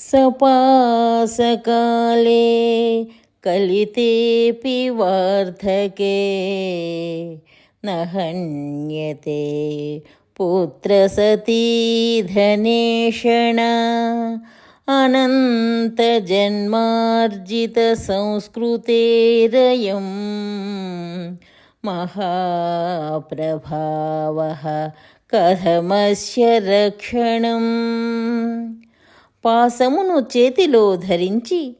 सपासकाले कलितेऽपि वार्धके न हन्यते पुत्रसती धनेषणा अनन्तजन्मार्जितसंस्कृतेरयं महाप्रभावः कथमस्य रक्षणम्? పాసమును చేతిలో ధరించి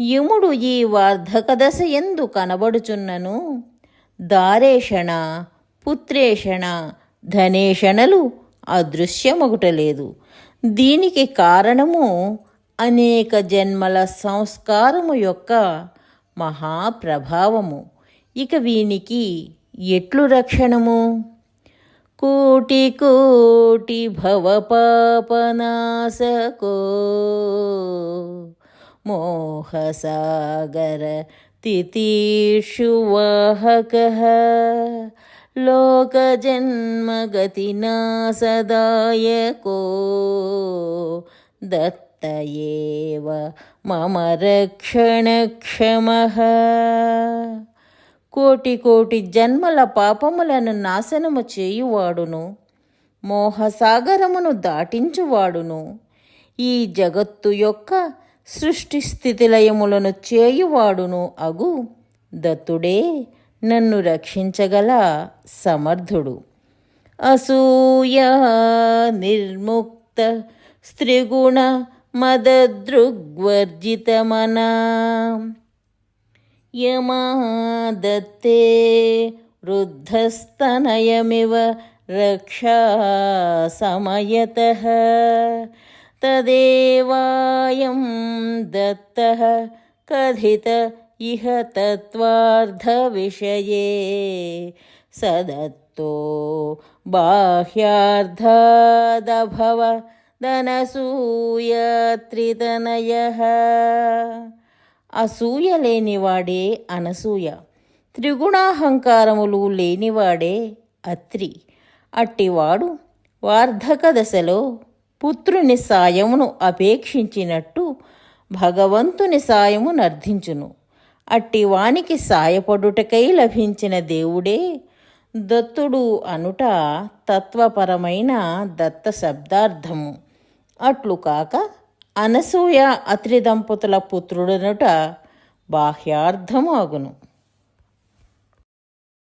యముడు ఈ వార్ధక దశ ఎందు కనబడుచున్నను. దారేషణ పుత్రేషణ ధనేషణలు అదృశ్యమగుటలేదు. దీనికి కారణము అనేక జన్మల సంస్కారము యొక్క మహాప్రభావము. ఇక వీనికి ఎట్లు రక్షణము? कोटिकोटिभवपापनाशको मोहसागर तितीषुवाहकः लोकजन्मगतिनासदायको दत्त एव मम रक्षणक्षमः। కోటి కోటి జన్మల పాపములను నాశనము చేయువాడును. మోహసాగరమును దాటించువాడును. ఈ జగత్తు యొక్క సృష్టి స్థితిలయములను చేయువాడును అగు. దత్తుడే నన్ను రక్షించగల సమర్థుడు. అసూయ నిర్ముక్త స్త్రిగుణ మదదృగ్వర్జితమనా. यमादत्ते वृद्धस्तनयमिव रक्षा समयतः तदेवायं दत्तः कथित इह तत्त्वार्धविषये स दत्तो बाह्यार्धादभव धनसूयत्रितनयः అసూయ లేనివాడే అనసూయ. త్రిగుణాహంకారములు లేనివాడే అత్రి. అట్టివాడు వార్ధక దశలో పుత్రుని సాయమును అపేక్షించినట్టు భగవంతుని సాయము నర్ధించును. అట్టివానికి సాయపడుటకై లభించిన దేవుడే దత్తుడు అనుట తత్వపరమైన దత్త శబ్దార్థము అట్లు కాక అనసూయ అత్రి దంపతుల పుత్రుడనుట బాహ్యార్థము అగును